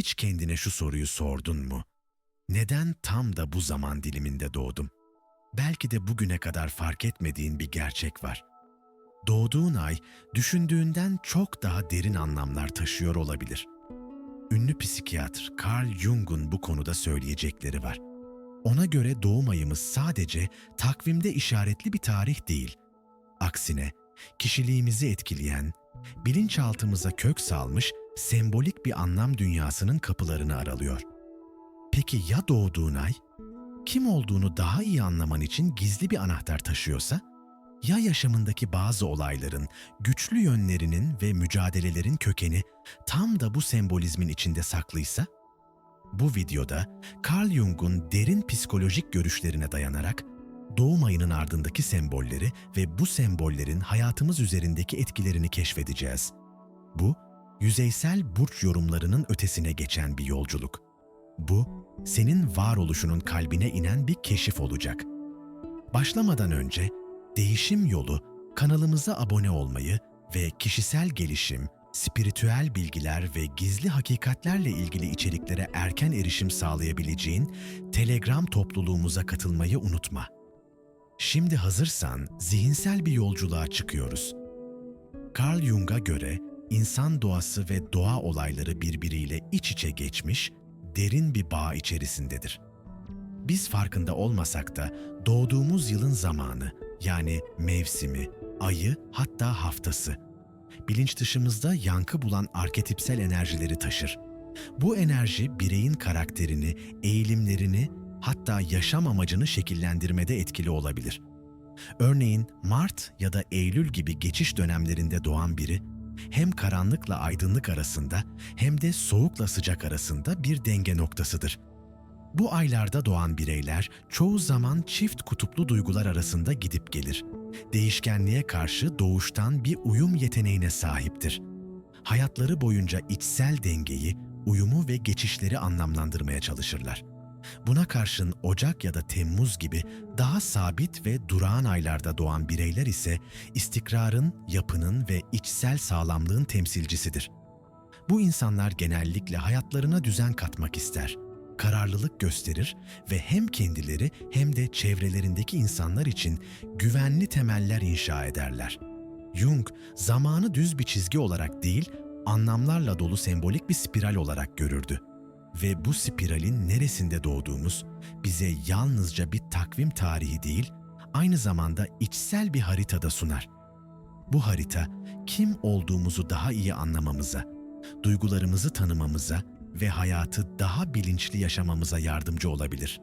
hiç kendine şu soruyu sordun mu? Neden tam da bu zaman diliminde doğdum? Belki de bugüne kadar fark etmediğin bir gerçek var. Doğduğun ay düşündüğünden çok daha derin anlamlar taşıyor olabilir. Ünlü psikiyatr Carl Jung'un bu konuda söyleyecekleri var. Ona göre doğum ayımız sadece takvimde işaretli bir tarih değil. Aksine kişiliğimizi etkileyen, bilinçaltımıza kök salmış sembolik bir anlam dünyasının kapılarını aralıyor. Peki ya doğduğun ay? Kim olduğunu daha iyi anlaman için gizli bir anahtar taşıyorsa? Ya yaşamındaki bazı olayların, güçlü yönlerinin ve mücadelelerin kökeni tam da bu sembolizmin içinde saklıysa? Bu videoda Carl Jung'un derin psikolojik görüşlerine dayanarak doğum ayının ardındaki sembolleri ve bu sembollerin hayatımız üzerindeki etkilerini keşfedeceğiz. Bu, yüzeysel burç yorumlarının ötesine geçen bir yolculuk. Bu, senin varoluşunun kalbine inen bir keşif olacak. Başlamadan önce Değişim Yolu kanalımıza abone olmayı ve kişisel gelişim, spiritüel bilgiler ve gizli hakikatlerle ilgili içeriklere erken erişim sağlayabileceğin Telegram topluluğumuza katılmayı unutma. Şimdi hazırsan zihinsel bir yolculuğa çıkıyoruz. Carl Jung'a göre insan doğası ve doğa olayları birbiriyle iç içe geçmiş, derin bir bağ içerisindedir. Biz farkında olmasak da doğduğumuz yılın zamanı, yani mevsimi, ayı hatta haftası, bilinç dışımızda yankı bulan arketipsel enerjileri taşır. Bu enerji bireyin karakterini, eğilimlerini hatta yaşam amacını şekillendirmede etkili olabilir. Örneğin Mart ya da Eylül gibi geçiş dönemlerinde doğan biri hem karanlıkla aydınlık arasında hem de soğukla sıcak arasında bir denge noktasıdır. Bu aylarda doğan bireyler çoğu zaman çift kutuplu duygular arasında gidip gelir. Değişkenliğe karşı doğuştan bir uyum yeteneğine sahiptir. Hayatları boyunca içsel dengeyi, uyumu ve geçişleri anlamlandırmaya çalışırlar. Buna karşın Ocak ya da Temmuz gibi daha sabit ve durağan aylarda doğan bireyler ise istikrarın, yapının ve içsel sağlamlığın temsilcisidir. Bu insanlar genellikle hayatlarına düzen katmak ister, kararlılık gösterir ve hem kendileri hem de çevrelerindeki insanlar için güvenli temeller inşa ederler. Jung, zamanı düz bir çizgi olarak değil, anlamlarla dolu sembolik bir spiral olarak görürdü ve bu spiralin neresinde doğduğumuz bize yalnızca bir takvim tarihi değil, aynı zamanda içsel bir haritada sunar. Bu harita kim olduğumuzu daha iyi anlamamıza, duygularımızı tanımamıza ve hayatı daha bilinçli yaşamamıza yardımcı olabilir.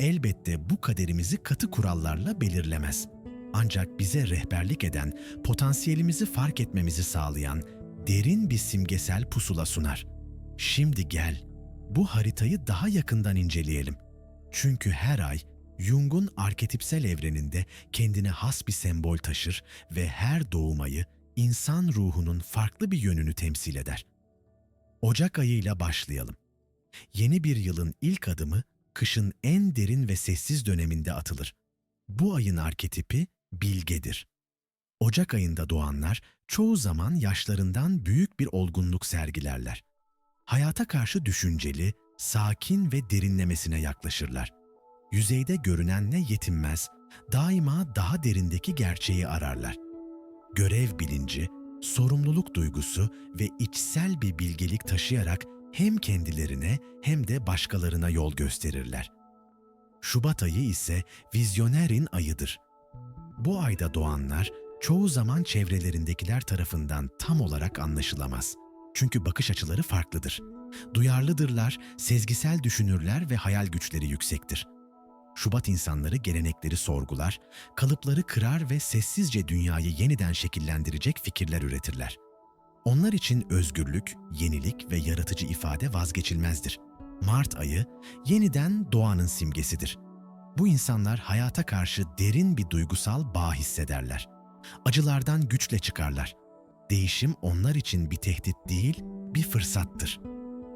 Elbette bu kaderimizi katı kurallarla belirlemez. Ancak bize rehberlik eden, potansiyelimizi fark etmemizi sağlayan derin bir simgesel pusula sunar. Şimdi gel, bu haritayı daha yakından inceleyelim. Çünkü her ay Jung'un arketipsel evreninde kendine has bir sembol taşır ve her doğum ayı insan ruhunun farklı bir yönünü temsil eder. Ocak ayıyla başlayalım. Yeni bir yılın ilk adımı kışın en derin ve sessiz döneminde atılır. Bu ayın arketipi bilgedir. Ocak ayında doğanlar çoğu zaman yaşlarından büyük bir olgunluk sergilerler hayata karşı düşünceli, sakin ve derinlemesine yaklaşırlar. Yüzeyde görünenle yetinmez, daima daha derindeki gerçeği ararlar. Görev bilinci, sorumluluk duygusu ve içsel bir bilgelik taşıyarak hem kendilerine hem de başkalarına yol gösterirler. Şubat ayı ise vizyonerin ayıdır. Bu ayda doğanlar çoğu zaman çevrelerindekiler tarafından tam olarak anlaşılamaz. Çünkü bakış açıları farklıdır. Duyarlıdırlar, sezgisel düşünürler ve hayal güçleri yüksektir. Şubat insanları gelenekleri sorgular, kalıpları kırar ve sessizce dünyayı yeniden şekillendirecek fikirler üretirler. Onlar için özgürlük, yenilik ve yaratıcı ifade vazgeçilmezdir. Mart ayı yeniden doğanın simgesidir. Bu insanlar hayata karşı derin bir duygusal bağ hissederler. Acılardan güçle çıkarlar değişim onlar için bir tehdit değil, bir fırsattır.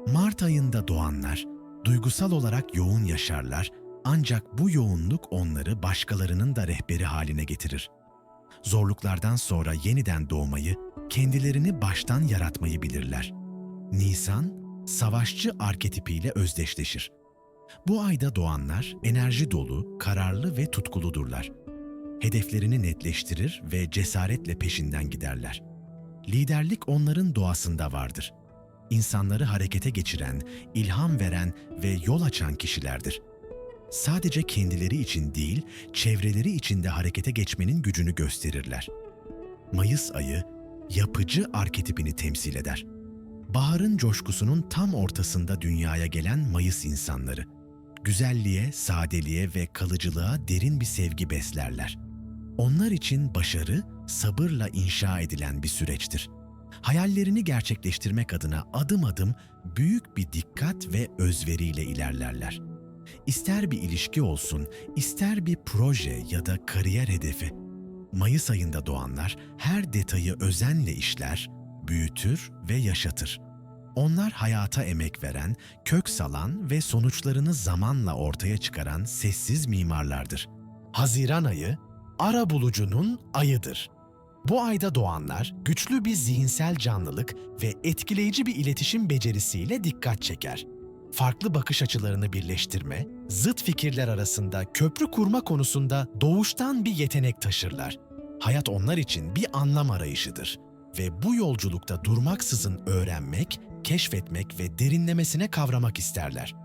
Mart ayında doğanlar duygusal olarak yoğun yaşarlar ancak bu yoğunluk onları başkalarının da rehberi haline getirir. Zorluklardan sonra yeniden doğmayı, kendilerini baştan yaratmayı bilirler. Nisan, savaşçı arketipiyle özdeşleşir. Bu ayda doğanlar enerji dolu, kararlı ve tutkuludurlar. Hedeflerini netleştirir ve cesaretle peşinden giderler. Liderlik onların doğasında vardır. İnsanları harekete geçiren, ilham veren ve yol açan kişilerdir. Sadece kendileri için değil, çevreleri için de harekete geçmenin gücünü gösterirler. Mayıs ayı, yapıcı arketipini temsil eder. Baharın coşkusunun tam ortasında dünyaya gelen Mayıs insanları. Güzelliğe, sadeliğe ve kalıcılığa derin bir sevgi beslerler. Onlar için başarı, sabırla inşa edilen bir süreçtir. Hayallerini gerçekleştirmek adına adım adım büyük bir dikkat ve özveriyle ilerlerler. İster bir ilişki olsun, ister bir proje ya da kariyer hedefi. Mayıs ayında doğanlar her detayı özenle işler, büyütür ve yaşatır. Onlar hayata emek veren, kök salan ve sonuçlarını zamanla ortaya çıkaran sessiz mimarlardır. Haziran ayı, ara bulucunun ayıdır. Bu ayda doğanlar güçlü bir zihinsel canlılık ve etkileyici bir iletişim becerisiyle dikkat çeker. Farklı bakış açılarını birleştirme, zıt fikirler arasında köprü kurma konusunda doğuştan bir yetenek taşırlar. Hayat onlar için bir anlam arayışıdır ve bu yolculukta durmaksızın öğrenmek, keşfetmek ve derinlemesine kavramak isterler.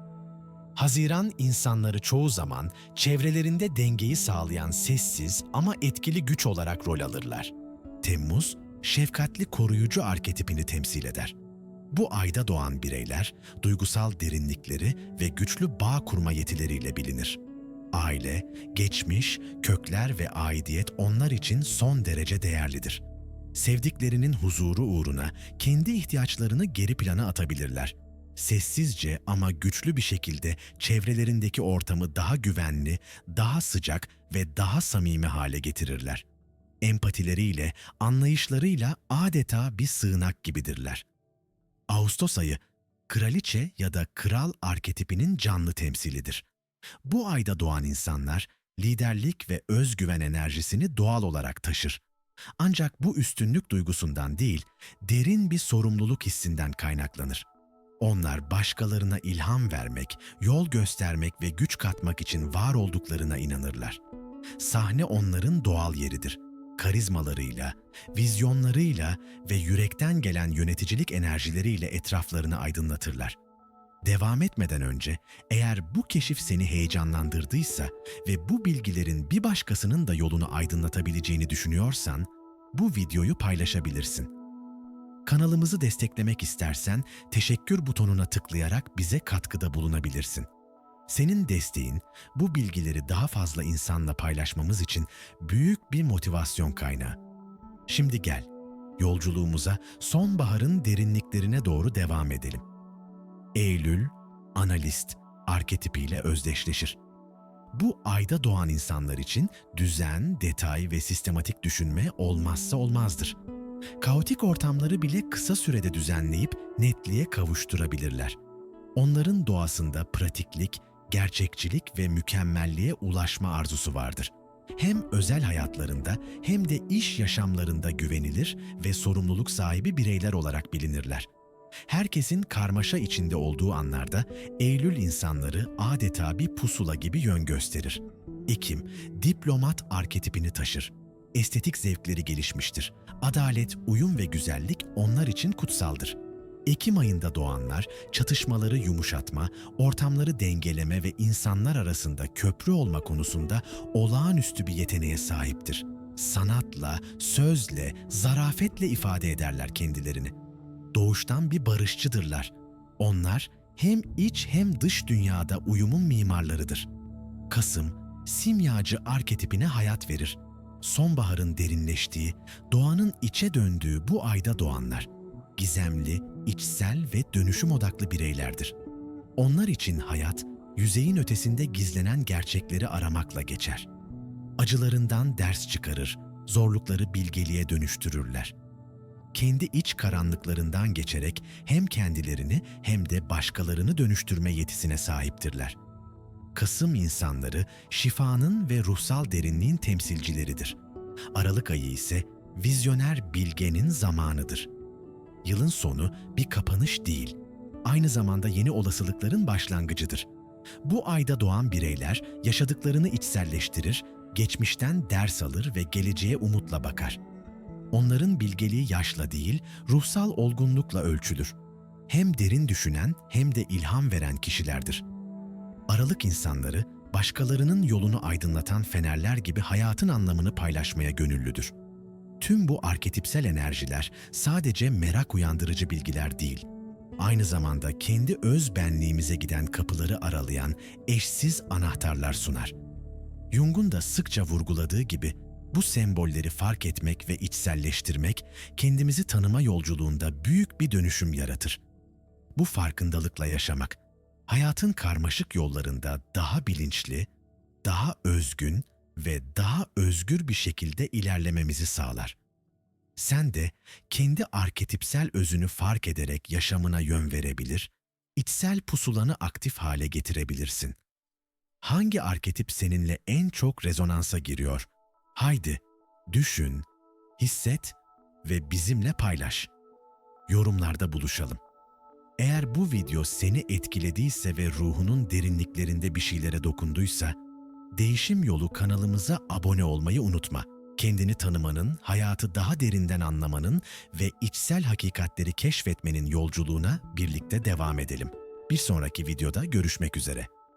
Haziran insanları çoğu zaman çevrelerinde dengeyi sağlayan sessiz ama etkili güç olarak rol alırlar. Temmuz, şefkatli koruyucu arketipini temsil eder. Bu ayda doğan bireyler, duygusal derinlikleri ve güçlü bağ kurma yetileriyle bilinir. Aile, geçmiş, kökler ve aidiyet onlar için son derece değerlidir. Sevdiklerinin huzuru uğruna kendi ihtiyaçlarını geri plana atabilirler. Sessizce ama güçlü bir şekilde çevrelerindeki ortamı daha güvenli, daha sıcak ve daha samimi hale getirirler. Empatileriyle, anlayışlarıyla adeta bir sığınak gibidirler. Ağustos ayı, kraliçe ya da kral arketipinin canlı temsilidir. Bu ayda doğan insanlar liderlik ve özgüven enerjisini doğal olarak taşır. Ancak bu üstünlük duygusundan değil, derin bir sorumluluk hissinden kaynaklanır. Onlar başkalarına ilham vermek, yol göstermek ve güç katmak için var olduklarına inanırlar. Sahne onların doğal yeridir. Karizmalarıyla, vizyonlarıyla ve yürekten gelen yöneticilik enerjileriyle etraflarını aydınlatırlar. Devam etmeden önce eğer bu keşif seni heyecanlandırdıysa ve bu bilgilerin bir başkasının da yolunu aydınlatabileceğini düşünüyorsan bu videoyu paylaşabilirsin. Kanalımızı desteklemek istersen teşekkür butonuna tıklayarak bize katkıda bulunabilirsin. Senin desteğin bu bilgileri daha fazla insanla paylaşmamız için büyük bir motivasyon kaynağı. Şimdi gel, yolculuğumuza sonbaharın derinliklerine doğru devam edelim. Eylül, analist arketipiyle özdeşleşir. Bu ayda doğan insanlar için düzen, detay ve sistematik düşünme olmazsa olmazdır. Kaotik ortamları bile kısa sürede düzenleyip netliğe kavuşturabilirler. Onların doğasında pratiklik, gerçekçilik ve mükemmelliğe ulaşma arzusu vardır. Hem özel hayatlarında hem de iş yaşamlarında güvenilir ve sorumluluk sahibi bireyler olarak bilinirler. Herkesin karmaşa içinde olduğu anlarda Eylül insanları adeta bir pusula gibi yön gösterir. Ekim, diplomat arketipini taşır. Estetik zevkleri gelişmiştir. Adalet, uyum ve güzellik onlar için kutsaldır. Ekim ayında doğanlar çatışmaları yumuşatma, ortamları dengeleme ve insanlar arasında köprü olma konusunda olağanüstü bir yeteneğe sahiptir. Sanatla, sözle, zarafetle ifade ederler kendilerini. Doğuştan bir barışçıdırlar. Onlar hem iç hem dış dünyada uyumun mimarlarıdır. Kasım, simyacı arketipine hayat verir. Sonbaharın derinleştiği, doğanın içe döndüğü bu ayda doğanlar gizemli, içsel ve dönüşüm odaklı bireylerdir. Onlar için hayat, yüzeyin ötesinde gizlenen gerçekleri aramakla geçer. Acılarından ders çıkarır, zorlukları bilgeliğe dönüştürürler. Kendi iç karanlıklarından geçerek hem kendilerini hem de başkalarını dönüştürme yetisine sahiptirler. Kasım insanları şifanın ve ruhsal derinliğin temsilcileridir. Aralık ayı ise vizyoner bilgenin zamanıdır.'' Yılın sonu bir kapanış değil, aynı zamanda yeni olasılıkların başlangıcıdır. Bu ayda doğan bireyler yaşadıklarını içselleştirir, geçmişten ders alır ve geleceğe umutla bakar. Onların bilgeliği yaşla değil, ruhsal olgunlukla ölçülür. Hem derin düşünen hem de ilham veren kişilerdir. Aralık insanları, başkalarının yolunu aydınlatan fenerler gibi hayatın anlamını paylaşmaya gönüllüdür. Tüm bu arketipsel enerjiler sadece merak uyandırıcı bilgiler değil, aynı zamanda kendi öz benliğimize giden kapıları aralayan eşsiz anahtarlar sunar. Jung'un da sıkça vurguladığı gibi bu sembolleri fark etmek ve içselleştirmek kendimizi tanıma yolculuğunda büyük bir dönüşüm yaratır. Bu farkındalıkla yaşamak, hayatın karmaşık yollarında daha bilinçli, daha özgün ve daha özgür bir şekilde ilerlememizi sağlar. Sen de kendi arketipsel özünü fark ederek yaşamına yön verebilir, içsel pusulanı aktif hale getirebilirsin. Hangi arketip seninle en çok rezonansa giriyor? Haydi, düşün, hisset ve bizimle paylaş. Yorumlarda buluşalım. Eğer bu video seni etkilediyse ve ruhunun derinliklerinde bir şeylere dokunduysa, Değişim Yolu kanalımıza abone olmayı unutma. Kendini tanımanın, hayatı daha derinden anlamanın ve içsel hakikatleri keşfetmenin yolculuğuna birlikte devam edelim. Bir sonraki videoda görüşmek üzere.